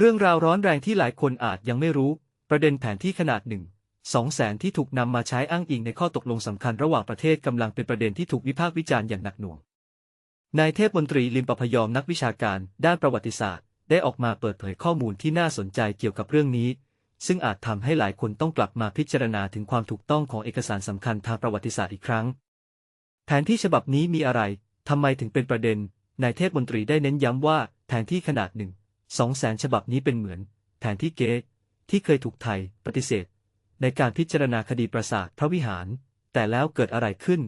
เรื่องราวร้อนแรงที่หลายคนอาจยังไม่รู้ ประเด็นแผนที่ขนาดหนึ่งสองแสนที่ถูกนำมาใช้อ้างอิงในข้อตกลงสำคัญระหว่างประเทศกำลังเป็นประเด็นที่ถูกวิพากษ์วิจารณ์อย่างหนักหน่วง นายเทพมนตรีลิมประพยอมนักวิชาการ ด้านประวัติศาสตร์ ได้ออกมาเปิดเผยข้อมูลที่น่าสนใจเกี่ยวกับเรื่องนี้ ซึ่งอาจทำให้หลายคนต้องกลับมาพิจารณาถึงความถูกต้องของเอกสารสำคัญทางประวัติศาสตร์อีกครั้ง แผนที่ฉบับนี้มีอะไรทำไมถึงเป็นประเด็นนายเทพมนตรีได้เน้นย้ำว่าแผนที่ขนาดหนึ่ง สองแสนฉบับนี้เป็นเหมือน แผนที่เก๊ที่เคยถูกไทยปฏิเสธ ในการพิจารณาคดีปราสาทพระวิหาร แต่แล้วเกิดอะไรขึ้น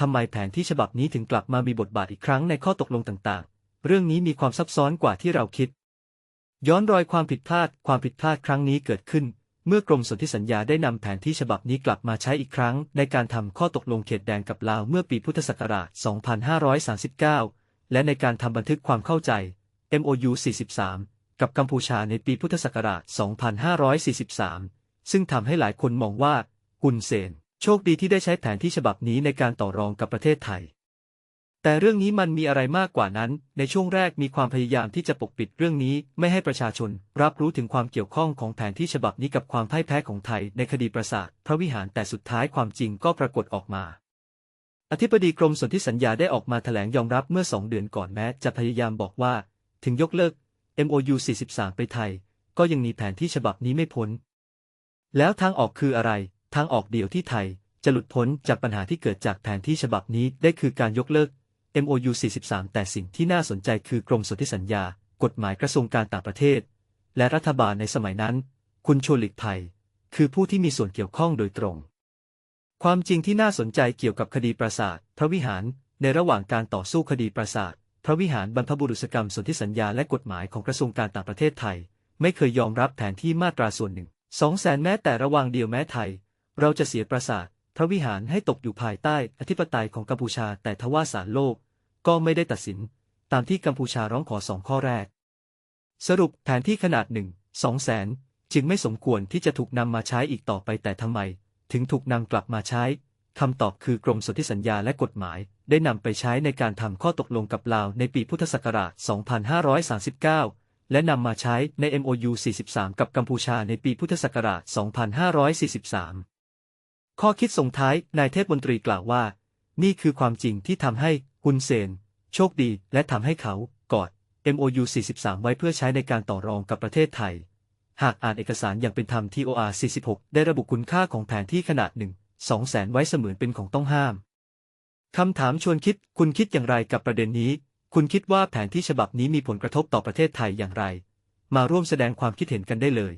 ทำไมแผนที่ฉบับนี้ถึงกลับมามีบทบาทอีกครั้งในข้อตกลงต่างๆ เรื่องนี้มีความซับซ้อนกว่าที่เราคิด ย้อนรอยความผิดพลาด ความผิดพลาดครั้งนี้เกิดขึ้น เมื่อกรมสนธิสัญญาได้นำแผนที่ฉบับนี้กลับมาใช้อีกครั้ง ในการทำข้อตกลงเขตแดนกับลาวเมื่อปีพุทธศักราช 2539 และในการทำบันทึกความเข้าใจ MOU 43 กับกัมพูชาในปีพุทธศักราช 2543 ซึ่งทำให้หลายคนมองว่ากุนเซน โชคดีที่ได้ใช้แผนที่ฉบับนี้ในการต่อรองกับประเทศไทย แต่เรื่องนี้มันมีอะไรมากกว่านั้น ในช่วงแรกมีความพยายามที่จะปกปิดเรื่องนี้ไม่ให้ประชาชน รับรู้ถึงความเกี่ยวข้องของแผนที่ฉบับนี้กับความพ่ายแพ้ของไทยในคดีปราสาทพระวิหารแต่สุดท้ายความจริงก็ปรากฏออกมาอธิบดีกรมสนธิสัญญาได้ออกมาแถลงยอมรับเมื่อสองเดือนก่อนแม้ จะพยายามบอกว่า ถึงยกเลิก MOU 43 ไปไทย ก็ยังมีแผนที่ฉบับนี้ไม่พ้น แล้วทางออกคืออะไร ทางออกเดียวที่ไทย จะหลุดพ้นจากปัญหาที่เกิดจากแผนที่ฉบับนี้ได้คือการยกเลิก MOU 43 แต่สิ่งที่น่าสนใจคือกรมสนธิสัญญา กฎหมายกระทรวงการต่างประเทศ และรัฐบาลในสมัยนั้น คุณชวนหลีกภัย คือผู้ที่มีส่วนเกี่ยวข้องโดยตรง ความจริงที่น่าสนใจเกี่ยวกับคดีปราสาท พระวิหารในระหว่างการต่อสู้คดีปราสาท พระวิหารบรรพบุรุษกรรมสนธิสัญญาและกฎหมายของกระทรวงการต่างประเทศไทย ไม่เคยยอมรับแผนที่มาตราส่วนหนึ่งสองแสนแม้แต่ระว่างเดียวแม้ไทย เราจะเสียปราสาทพระวิหารให้ตกอยู่ภายใต้อธิปไตยของกัมพูชาแต่ทว่าศาลโลก ก็ไม่ได้ตัดสิน ตามที่กัมพูชาร้องขอสองข้อแรก สรุปแผนที่ขนาดหนึ่งสองแสนจึงไม่สมควรที่จะถูกนำมาใช้อีกต่อไปแต่ทำไม ถึงถูกนำกลับมาใช้ คำตอบคือกรมสนธิสัญญาและกฎหมาย ได้นำไปใช้ในการทำข้อตกลงกับลาวในปีพุทธศักราช 2539 และนำมาใช้ใน MOU 43 กับกัมพูชาในปีพุทธศักราช 2543 ข้อคิดส่งท้าย นายเทพมนตรีกล่าวว่า นี่คือความจริงที่ทำให้ฮุนเซน โชคดี และทำให้เขากอด MOU 43 ไว้เพื่อใช้ในการต่อรองกับประเทศไทย หากอ่านเอกสารอย่างเป็นธรรม TOR 46 ได้ระบุคุณค่าของแผนที่ขนาดหนึ่ง สองแสนไว้เสมือนเป็นของต้องห้าม คำถามชวนคิด คุณคิดอย่างไรกับประเด็นนี้ คุณคิดว่าแผนที่ฉบับนี้มีผลกระทบต่อประเทศไทยอย่างไร มาร่วมแสดงความคิดเห็นกันได้เลย